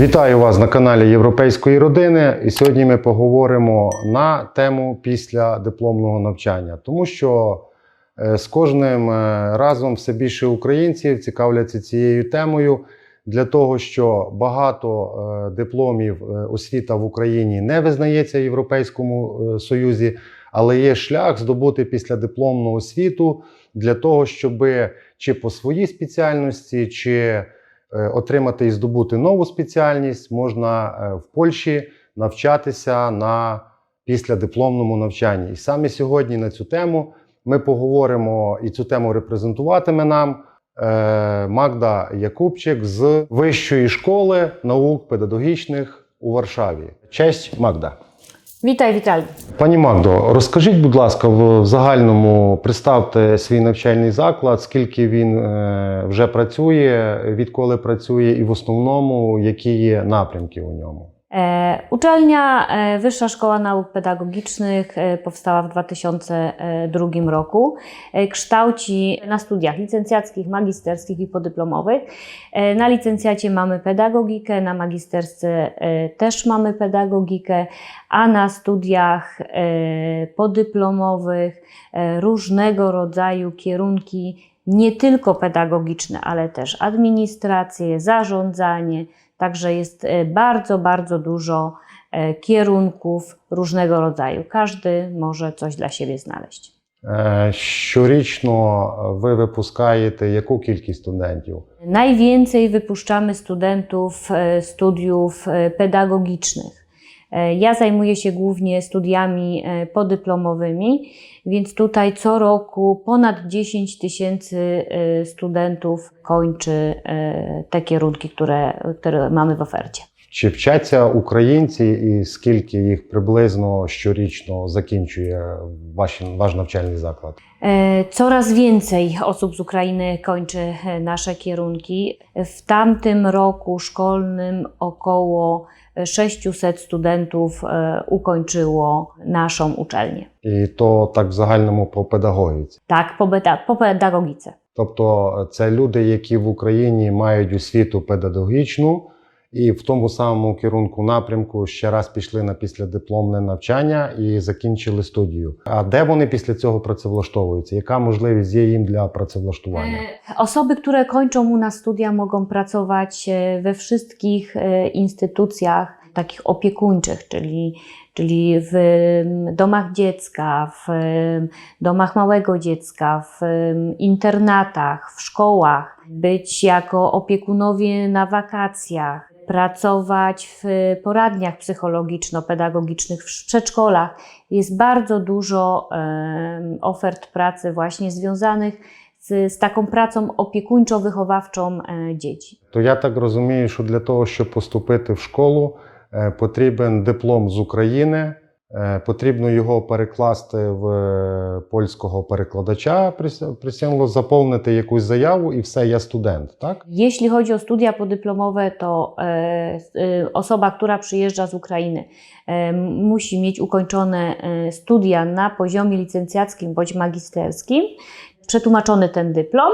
Вітаю вас на каналі Європейської родини. І сьогодні ми поговоримо на тему після дипломного навчання, тому що е, з кожним е, разом все більше українців цікавляться цією темою для того, що багато е, дипломів освіта в Україні не визнається в Європейському Союзі, але є шлях здобути післядипломну освіту для того, щоб чи по своїй спеціальності, чи отримати і здобути нову спеціальність, можна е, в Польщі навчатися на післядипломному навчанні. І саме сьогодні на цю тему ми поговоримо і цю тему репрезентуватиме нам е, Магда Якубчик з Вищої школи наук педагогічних у Варшаві. Честь, Магда. Witaj, Віталій. Пані Магдо, розкажіть, будь ласка, в загальному представте свій навчальний заклад, скільки він е, вже працює, відколи працює, і в основному які є напрямки у ньому. E, uczelnia e, Wyższa Szkoła Nauk Pedagogicznych e, powstała w 2002 roku. Kształci na studiach licencjackich, magisterskich i podyplomowych. Na licencjacie mamy pedagogikę, na magisterce też mamy pedagogikę, a na studiach podyplomowych różnego rodzaju kierunki nie tylko pedagogiczne, ale też administrację, zarządzanie, Także jest e, bardzo, bardzo dużo e, kierunków różnego rodzaju. Każdy może coś dla siebie znaleźć. Е, Щорічно ви випускаєте яку кількість студентів? Najwięcej wypuszczamy studentów e, studiów e, pedagogicznych. E, Ja zajmuję się głównie studiami e, podyplomowymi, więc tutaj co roku ponad 10 tysięcy e, studentów kończy te kierunki, które, które mamy w ofercie. Чи вчаться українці, і скільки їх приблизно щорічно закінчує ваш, ваш навчальний заклад? Coraz więcej osób z Ukrainy kończy nasze kierunki. W tamtym roku szkolnym około 600 studentów ukończyło naszą uczelnię. І то так в загальному по педагогіці. Tak, po, beta, po pedagogice. Тобто це люди, які в Україні мають освіту педагогічну, і в тому самому керунку напрямку ще раз пішли на післядипломне навчання і закінчили студію. А де вони після цього працевлаштовуються? Яка можливість є їм для працевлаштування? E, Osoby, które kończą u nas studia, mogą pracować e, we wszystkich e, instytucjach takich opiekuńczych, czyli, czyli w em, domach dziecka, w em, domach małego dziecka, w em, internatach, w szkołach, być jako opiekunowie na wakacjach, pracować w poradniach psychologiczno-pedagogicznych, w przedszkolach. Jest bardzo dużo em, ofert pracy właśnie związanych z, z taką pracą opiekuńczo-wychowawczą e, dzieci. То я так розумію, що для того, щоб поступити в школу, е, потрібен диплом з України. е, Потрібно його перекласти в е, польського перекладача, прис- присягло заповнити якусь заяву, і все, я студент, так? Jeśli chodzi o studia podyplomowe, to e, e, osoba, która przyjeżdża z Ukrainy, e, musi mieć ukończone e, studia na poziomie licencjackim bądź magisterskim, przetłumaczony ten dyplom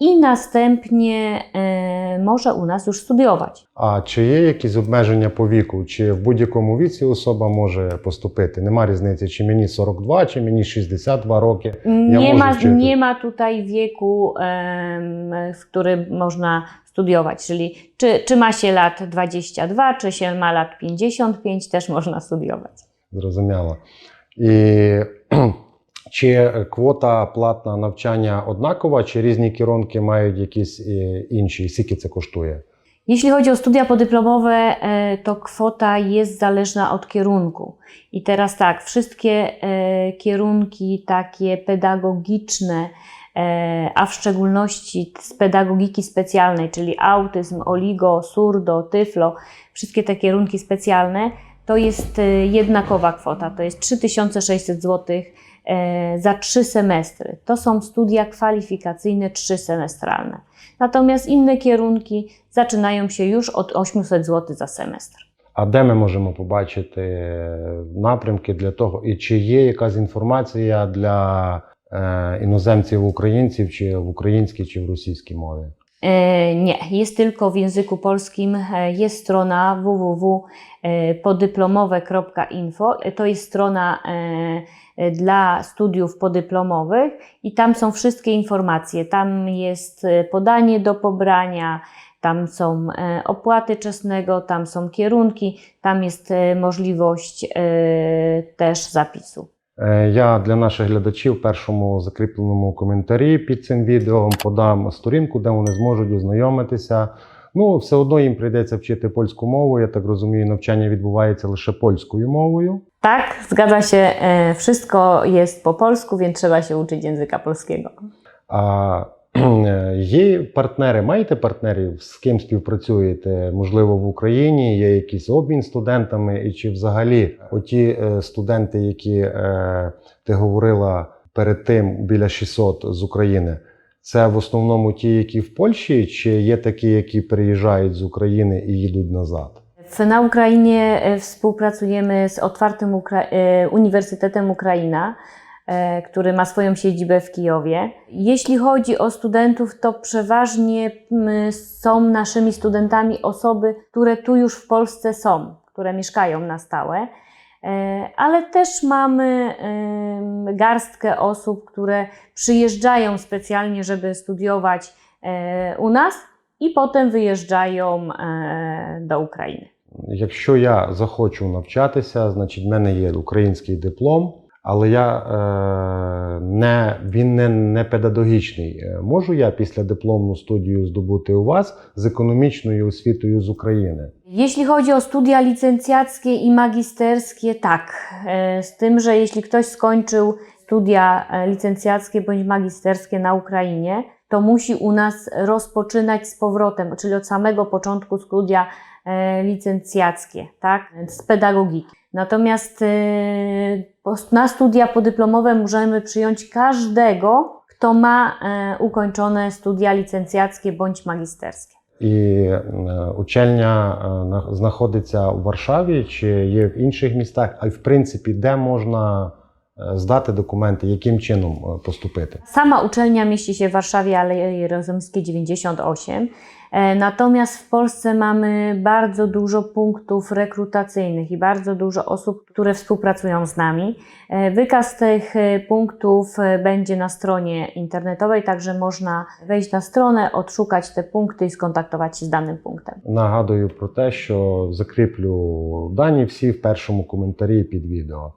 i następnie e, może u nas już studiować. А чи є якісь обмеження по віку? Чи в будь-якому віці особа може поступити? Нема різниці, чи мені 42, чи мені 62 роки. Nie może ma, wczytać. nie ma tutaj wieku, em, w którym można studiować, czyli czy, czy ma się lat 22, czy się ma lat 55, też można studiować. Зрозуміло. І чи квота платна навчання однакова, чи різні керунки мають якісь е, інші? І Скільки це коштує? Jeśli chodzi o studia podyplomowe, e, to kwota jest zależna od kierunku. I teraz tak, wszystkie e, kierunki takie pedagogiczne, e, a w szczególności z pedagogiki specjalnej, czyli autyzm, oligo, surdo, tyflo, wszystkie te kierunki specjalne, to jest e, jednakowa kwota, to jest 3600 zł e, za trzy semestry. To są studia kwalifikacyjne trzysemestralne. Natomiast inne kierunki zaczynają się już od 800 zł za semestr. А де ми можемо побачити е, напрямки для того? І чи є якась інформація для е, іноземців, українців, чи в українській, чи в російській мові? E, Nie, jest tylko w języku polskim. E, Jest strona www.podyplomowe.info. To jest strona e, dla studiów podyplomowych i tam są wszystkie informacje. Tam jest podanie do pobrania, tam są opłaty czesnego, tam są kierunki, tam jest możliwość też zapisu. Е, Я для наших глядачів в першому закріпленому коментарі під цим відео подам сторінку, де вони зможуть ознайомитися. Ну, все одно їм прийдеться вчити польську мову. Я так розумію, навчання відбувається лише польською мовою. Tak, zgadza się, e, wszystko jest po polsku, więc trzeba się uczyć języka polskiego. А е, є партнери, маєте партнерів, з ким співпрацюєте? Можливо, в Україні є якийсь обмін студентами, і чи взагалі оті е, студенти, які е, ти говорила перед тим біля 600 з України, це в основному ті, які в Польщі, чи є такі, які приїжджають з України і їдуть назад? W, na Ukrainie e, współpracujemy z otwartym Ukra- Ukraina, e, który ma swoją siedzibę w Kijowie. Jeśli chodzi o studentów, to przeważnie m, są naszymi studentami osoby, które tu już w Polsce są, które mieszkają na stałe. E, Ale też mamy em, garstkę osób, które przyjeżdżają specjalnie, żeby studiować e, u nas i potem wyjeżdżają e, do Ukrainy. Якщо я захочу навчатися, значить в мене є український диплом, але я е, не, він не, не педагогічний. Е, Можу я після дипломну студію здобути у вас з економічною освітою з України? Jeśli chodzi o studia licencjackie i magisterskie, tak. E, Z tym, że jeśli ktoś skończył studia e, licencjackie bądź magisterskie na Ukrainie, to musi u nas rozpoczynać z powrotem, czyli od samego początku studia e, licencjackie, tak, z pedagogiki. Natomiast e, pos- na studia podyplomowe możemy przyjąć każdego, kto ma e, ukończone studia licencjackie bądź magisterskie. І е, учельня е, на- знаходиться у Варшаві чи є в інших містах, а й в принципі, де можна е, здати документи, яким чином е, поступити? Sama uczelnia mieści się w Warszawie, Aleje Jerozolimskie 98. E, Natomiast w Polsce mamy bardzo dużo punktów rekrutacyjnych i bardzo dużo osób, które współpracują z nami. E, Wykaz tych e, punktów e, będzie na stronie internetowej, także można wejść na stronę, odszukać te punkty i skontaktować się z danym punktem. Нагадую про те, що закріплю дані всі в першому коментарі під відео.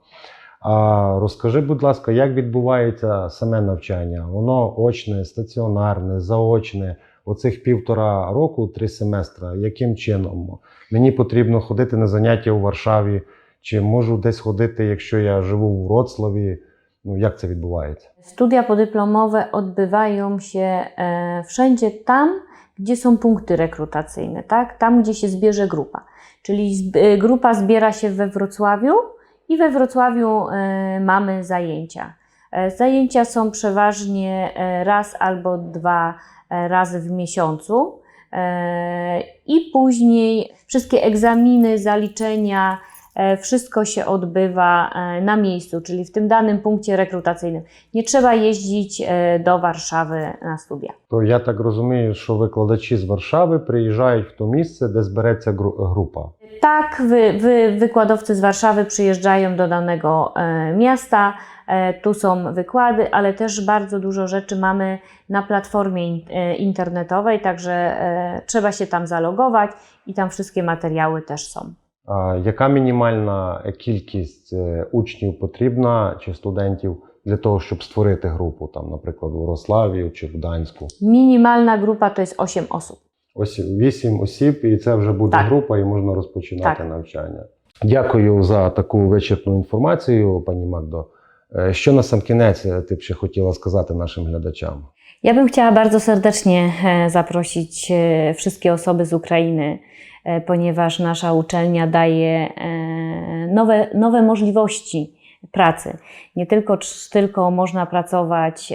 А розкажи, будь ласка, як відбувається саме навчання? Воно очне, стаціонарне, заочне. Оцих півтора року, три семестра. Яким чином? Мені потрібно ходити на заняття у Варшаві, чи можу десь ходити, якщо я живу в Вроцлаві? Ну як це відбувається? Studia podyplomowe odbywają się e, wszędzie tam, gdzie są punkty rekrutacyjne, tak? Tam, gdzie się zbierze grupa. Czyli zb- e, grupa zbiera się we Wrocławiu i we Wrocławiu e, mamy zajęcia. E, Zajęcia są przeważnie e, raz albo dwa razy w miesiącu. I później wszystkie egzaminy, zaliczenia, wszystko się odbywa e, na miejscu, czyli w tym danym punkcie rekrutacyjnym. Nie trzeba jeździć e, do Warszawy na studia. То я так розумію, що викладачі з Варшави приїжджають в то місце, де збереться гру- група. Tak, wy, wy, wykładowcy z Warszawy przyjeżdżają do danego e, miasta, e, tu są wykłady, ale też bardzo dużo rzeczy mamy na platformie in, e, internetowej, także e, trzeba się tam zalogować i tam wszystkie materiały też są. Яка мінімальна кількість е, учнів потрібна чи студентів для того, щоб створити групу, там, наприклад, у Рославі чи в Гданську? Minimalna grupa to jest 8 osób. Ось вісім осіб, і це вже буде Так. група, і можна розпочинати Так. навчання. Дякую за таку вичерпну інформацію, пані Магдо. Е, Що на сам кінець е, ти б ще хотіла сказати нашим глядачам? Ja bym chciała bardzo serdecznie e, zaprosić e, wszystkie osoby z Ukrainy, e, ponieważ nasza uczelnia daje nowe, nowe możliwości pracy. Nie tylko, tylko można pracować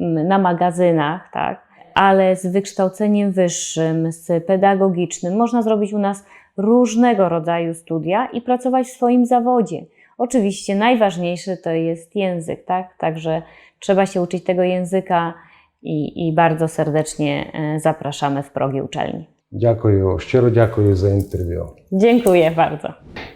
na magazynach, tak, ale z wykształceniem wyższym, z pedagogicznym. Można zrobić u nas różnego rodzaju studia i pracować w swoim zawodzie. Oczywiście najważniejszy to jest język, tak? Także trzeba się uczyć tego języka i, i bardzo serdecznie e, zapraszamy w progi uczelni. Дякую, щиро дякую за інтерв'ю. Dziękuję bardzo.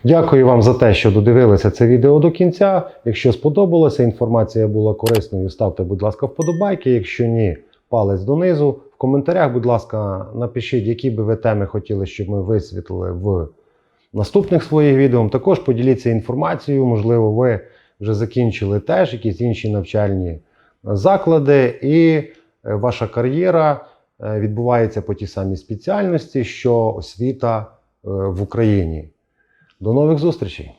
Дякую вам за те, що додивилися це відео до кінця. Якщо сподобалося, інформація була корисною, ставте, будь ласка, вподобайки. Якщо ні, палець донизу. В коментарях, будь ласка, напишіть, які би ви теми хотіли, щоб ми висвітлили в наступних своїх відео. Також поділіться інформацією. Можливо, ви вже закінчили теж якісь інші навчальні заклади, і е, ваша кар'єра е, відбувається по тій самій спеціальності, що освіта е, в Україні. До нових зустрічей!